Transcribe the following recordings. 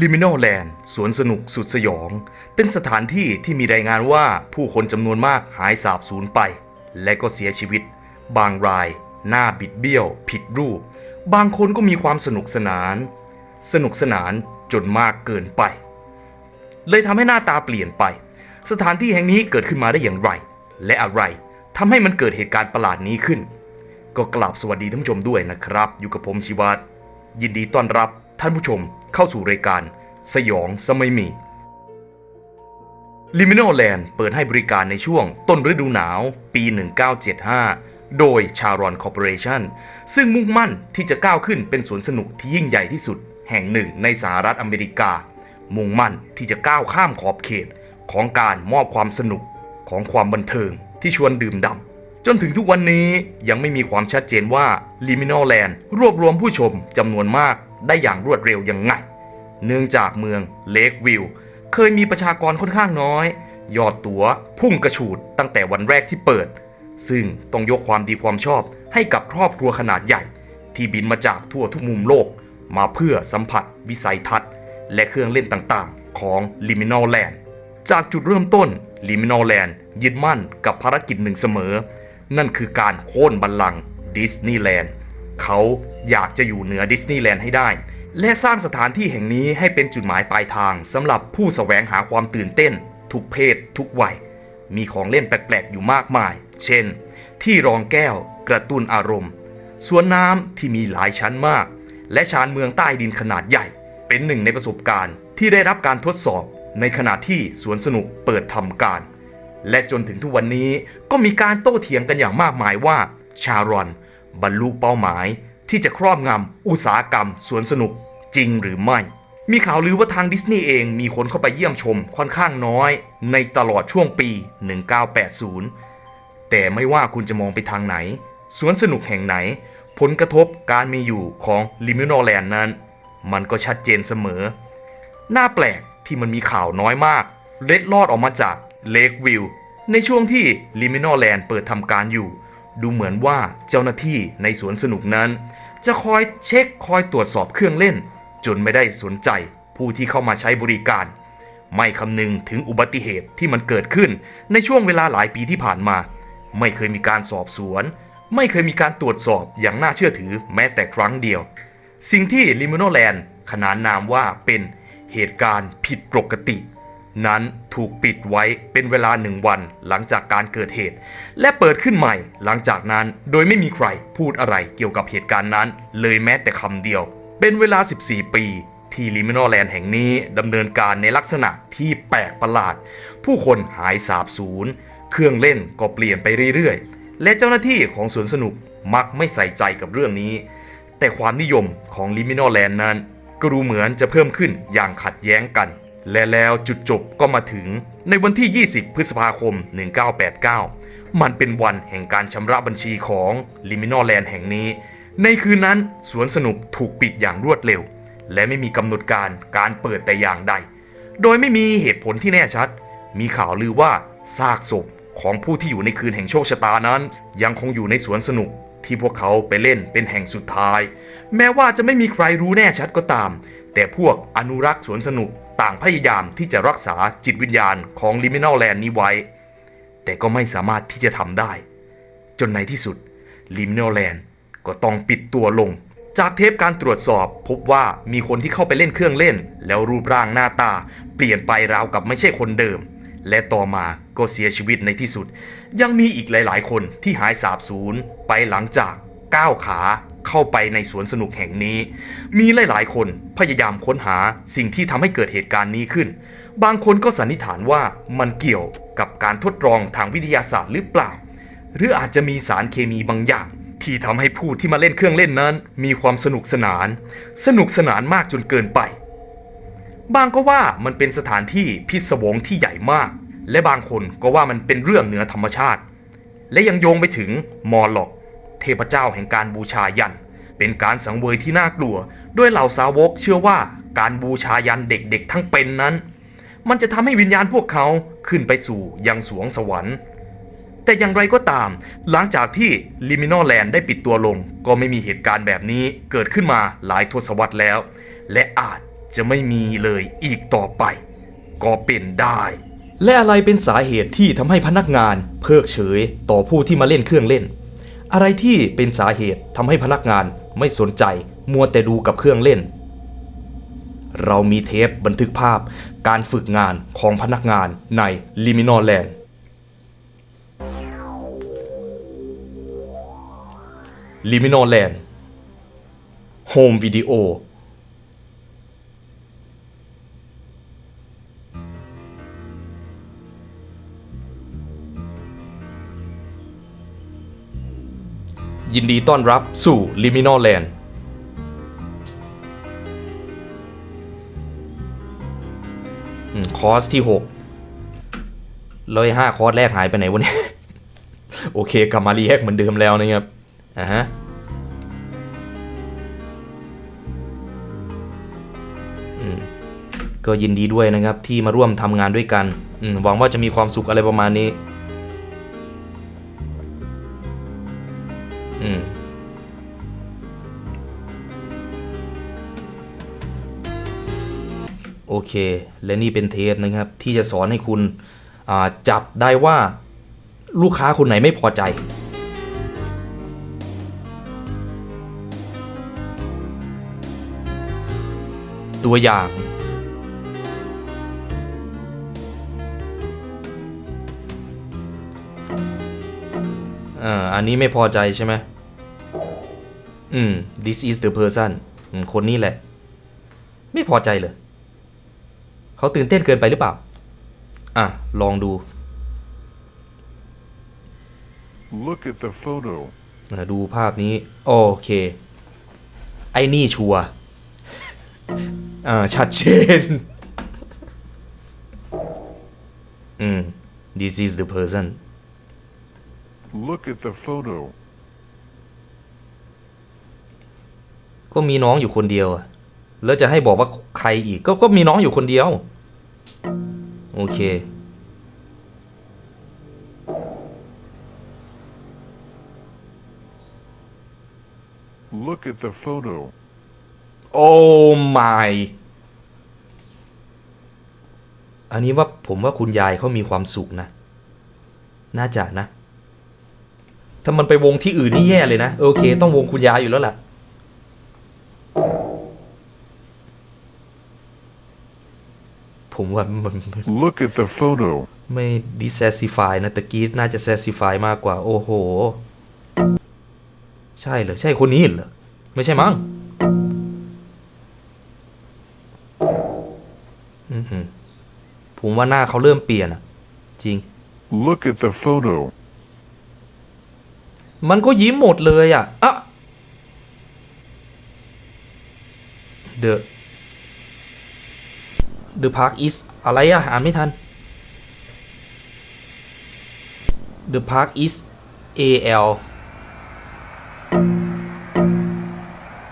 Liminal Land สวนสนุกสุดสยอง เป็นสถานที่ที่มีรายงานว่าผู้คนจำนวนมากหายสาบสูญไป และก็เสียชีวิต บางราย หน้าบิดเบี้ยว ผิดรูป บางคนก็มีความสนุกสนาน สนุกสนานจนมากเกินไป เลยทำให้หน้าตาเปลี่ยนไป สถานที่แห่งนี้เกิดขึ้นมาได้อย่างไร และอะไรทำให้มันเกิดเหตุการณ์ประหลาดนี้ขึ้น ก็กราบสวัสดีท่านผู้ชมด้วยนะครับ อยู่กับผมชิวัตรยินดีต้อนรับ ท่านผู้ชมเข้าสู่รายการ สยองสมัยมี Liminal Land เปิดให้บริการในช่วงต้นฤดูหนาว ปี 1975 โดย Charon Corporation ซึ่งมุ่งมั่นที่จะก้าวขึ้นเป็นสวนสนุกที่ยิ่งใหญ่ที่สุด แห่งหนึ่งในสหรัฐอเมริกา มุ่งมั่นที่จะก้าวข้ามขอบเขตของการมอบความสนุกของความบันเทิงที่ชวนดื่มด่ำจนถึงทุกวันนี้ยังไม่มีความชัดเจนว่า Liminal Land รวบรวมผู้ชมจำนวนมากได้อย่างรวดเร็วยังไง เนื่องจากเมืองเลกวิลเคยมีประชากรค่อนข้างน้อย ยอดตั๋วพุ่งกระฉูดตั้งแต่วันแรกที่เปิด ซึ่งต้องยกความดีความชอบให้กับครอบครัวขนาดใหญ่ ที่บินมาจากทั่วทุกมุมโลก มาเพื่อสัมผัส วิสัยทัศน์ และเครื่องเล่นต่างๆ ของ Liminal Land จากจุดเริ่มต้น Liminal Land ยึดมั่นกับภารกิจหนึ่งเสมอ นั่นคือการโค่นบัลลังก์ดิสนีย์แลนด์ เขาอยากจะอยู่เหนือดิสนีย์แลนด์ให้ได้ และสร้างสถานที่แห่งนี้ให้เป็นจุดหมายปลายทางสำหรับผู้แสวงหาความตื่นเต้น ทุกเพศ ทุกวัย มีของเล่นแปลกๆ อยู่มากมาย เช่น ที่รองแก้ว กระตุ้นอารมณ์สวนน้ำที่มีหลายชั้นมาก และชานเมืองใต้ดินขนาดใหญ่ เป็นหนึ่งในประสบการณ์ที่ได้รับการทดสอบในขณะที่สวนสนุกเปิดทำการ และจนถึงทุกวันนี้ก็มีการโต้เถียงกันอย่างมากมายว่า ชารอน บรรลุเป้าหมายที่จะครอบงำอุตสาหกรรมสวนสนุกจริงหรือไม่ มีข่าวลือว่าทางดิสนีย์เองมีคนเข้าไปเยี่ยมชมค่อนข้างน้อย ในตลอดช่วงปี 1980 แต่ไม่ว่าคุณจะมองไปทางไหน สวนสนุกแห่งไหน ผลกระทบการมีอยู่ของ Liminal Land นั้น มันก็ชัดเจนเสมอ น่าแปลกที่มันมีข่าวน้อยมาก เล็ดลอดออกมาจากเลกวิลในช่วงที่ Liminal Land เปิดทำการอยู่ ดูเหมือนว่าเจ้าหน้าที่ในสวนสนุกนั้น จะคอยเช็คคอยตรวจสอบเครื่องเล่น จนไม่ได้สนใจผู้ที่เข้ามาใช้บริการ ไม่คำนึงถึงอุบัติเหตุที่มันเกิดขึ้นในช่วงเวลาหลายปีที่ผ่านมา ไม่เคยมีการสอบสวน ไม่เคยมีการตรวจสอบอย่างน่าเชื่อถือแม้แต่ครั้งเดียว สิ่งที่ Liminal Land ขนานนามว่าเป็นเหตุการณ์ผิดปกติ นั้นถูกปิดไว้เป็นเวลาหนึ่งวันหลังจากการเกิดเหตุ และเปิดขึ้นใหม่หลังจากนั้นโดยไม่มีใครพูดอะไรเกี่ยวกับเหตุการณ์นั้น เลยแม้แต่คำเดียว เป็นเวลา 14 ปี ที่ Liminal Land แห่งนี้ดำเนินการในลักษณะที่แปลกประหลาด ผู้คนหายสาบสูญเครื่องเล่นก็เปลี่ยนไปเรื่อยๆ และเจ้าหน้าที่ของสวนสนุกมักไม่ใส่ใจกับเรื่องนี้ แต่ความนิยมของ Liminal Land นั้นก็ดูเหมือนจะเพิ่มขึ้นอย่างขัดแย้งกัน และแล้วจุดจบก็มาถึงในวันที่ 20 พฤษภาคม 1989 มันเป็นวันแห่งการชำระบัญชีของ Liminal Land แห่งนี้ ในคืนนั้นสวนสนุกถูกปิดอย่างรวดเร็ว และไม่มีกำหนดการการเปิดแต่อย่างใด โดยไม่มีเหตุผลที่แน่ชัด มีข่าวลือว่าซากศพของผู้ที่อยู่ในคืนแห่งโชคชะตานั้น ยังคงอยู่ในสวนสนุกที่พวกเขาไปเล่นเป็นแห่งสุดท้าย แม้ว่าจะไม่มีใครรู้แน่ชัดก็ตาม แต่พวกอนุรักษ์สวนสนุก ต่างพยายามที่จะรักษาจิตวิญญาณของ Liminal Land นี้ไว้ แต่ก็ไม่สามารถที่จะทำได้ จนในที่สุด Liminal Land ก็ต้องปิดตัวลง จากเทปการตรวจสอบพบว่ามีคนที่เข้าไปเล่นเครื่องเล่น แล้วรูปร่างหน้าตา เปลี่ยนไปราวกับไม่ใช่คนเดิม และต่อมาก็เสียชีวิตในที่สุด ยังมีอีกหลาย ๆ คนที่หายสาบสูญไปหลังจากก้าวขา เข้าไปในสวนสนุกแห่งนี้ มีหลาย ๆ คนพยายามค้นหาสิ่งที่ทำให้เกิดเหตุการณ์นี้ขึ้น บางคนก็สันนิษฐานว่ามันเกี่ยวกับการทดลองทางวิทยาศาสตร์หรือเปล่า หรืออาจจะมีสารเคมีบางอย่าง ที่ทำให้ผู้ที่มาเล่นเครื่องเล่นนั้น มีความสนุกสนาน สนุกสนานมากจนเกินไป บางก็ว่ามันเป็นสถานที่พิศวงที่ใหญ่มาก และบางคนก็ว่ามันเป็นเรื่องเหนือธรรมชาติ และยังโยงไปถึงมอร์ล็อก ทพเจ้าแห่งการบูชายัน เป็นการสังเวยที่น่ากลัว ด้วยเหล่าสาวกเชื่อว่าการบูชายันเด็กๆทั้งเป็นนั้น มันจะทำให้วิญญาณพวกเขาขึ้นไปสู่ยังสวงสวรรค์ แต่อย่างไรก็ตาม หลังจากที่ Liminal Land ได้ปิดตัวลง ก็ไม่มีเหตุการณ์แบบนี้เกิดขึ้นมาหลายทศวรรษแล้ว และอาจจะไม่มีเลยอีกต่อไป ก็เป็นได้ และอะไรเป็นสาเหตุที่ทำให้พนักงาน เพิกเฉยต่อผู้ที่มาเล่นเครื่องเล่น อะไรที่เป็นสาเหตุทำให้พนักงานไม่สนใจมัวแต่ดูกับเครื่องเล่น เรามีเทปบันทึกภาพการฝึกงานของพนักงานใน Liminal Land Liminal Land Home Video ยินดีต้อนรับสู่ Liminal Land อืมคอร์สที่6ร้อยห้าคอร์สแรกหายไปไหนวะเนี่ย โอเคกลับมารีแอคเหมือนเดิมแล้วนะครับ อ่าฮะก็ยินดีด้วยนะครับที่มาร่วมทำงานด้วยกัน หวังว่าจะมีความสุขอะไรประมาณนี้ โอเค และนี่เป็นเทปนะครับ ที่จะสอนให้คุณจับได้ว่าลูกค้าคนไหนไม่พอใจ ตัวอย่างอ่าอันนี้ไม่พอใจใช่ไหมอืม this is the person คนนี้แหละ ไม่พอใจเลย เขาตื่นเต้นเกินไปหรือเปล่า อะ ลองดู Look at the photo. อะดูภาพนี้ โอเค ไอ้นี่ชัวร์อ่า ชัดเจน อืม this is the person Look at the photo. ก็มีน้องอยู่คนเดียวอะ แล้วจะให้บอกว่าใครอีกก็ก็มีน้องอยู่คนเดียว โอเค Look at the photo. โอ้ my อันนี้ว่าผมว่าคุณยายเขามีความสุขนะ น่าจะนะ ถ้ามันไปวงที่อื่นนี่แย่เลยนะ โอเค ต้องวงคุณยายอยู่แล้วล่ะ ผมว่ามันมัน Look at the photo. ไม่ dissatisfy นะตะกี้น่าจะ satisfy มากกว่า โอ้โห ใช่เหรอ ใช่คนนี้เหรอ ไม่ใช่มั้งอื้อหือผมว่าหน้าเขาเริ่มเปลี่ยนอะจริง Look at the photo. มันก็ยิ้มหมดเลยอะอะ The The Park is อะไรอะอ่านไม่ทัน The Park is A L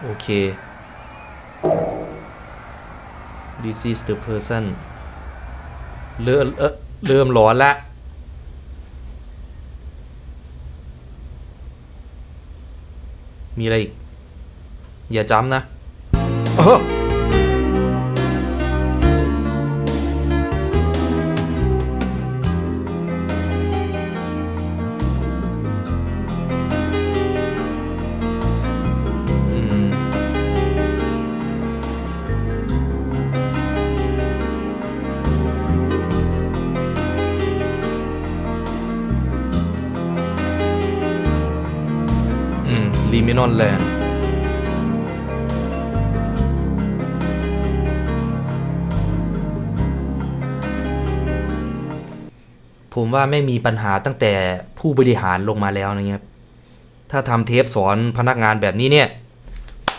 โอเค This is the person เริ่มเเริ่มร้อนละมีอะไรอีก อย่าจำนะ ลิมินอนแลนด์ผมว่าไม่มีปัญหาตั้งแต่ผู้บริหารลงมาแล้วนะครับ ถ้าทำเทปสอนพนักงานแบบนี้เนี่ย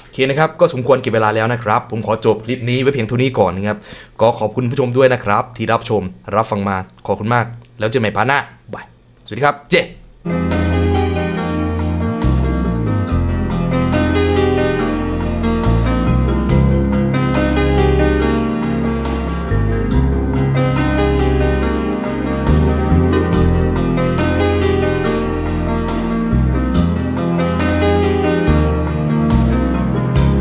โอเคนะครับ ก็สมควรเก็บเวลาแล้วนะครับ ผมขอจบคลิปนี้ไว้เพียงเท่านี้ก่อนนะครับ ก็ขอบคุณผู้ชมด้วยนะครับ ที่รับชมรับฟังมา ขอบคุณมาก แล้วเจอกันใหม่พาร์ทหน้าบาย สวัสดีครับ เจ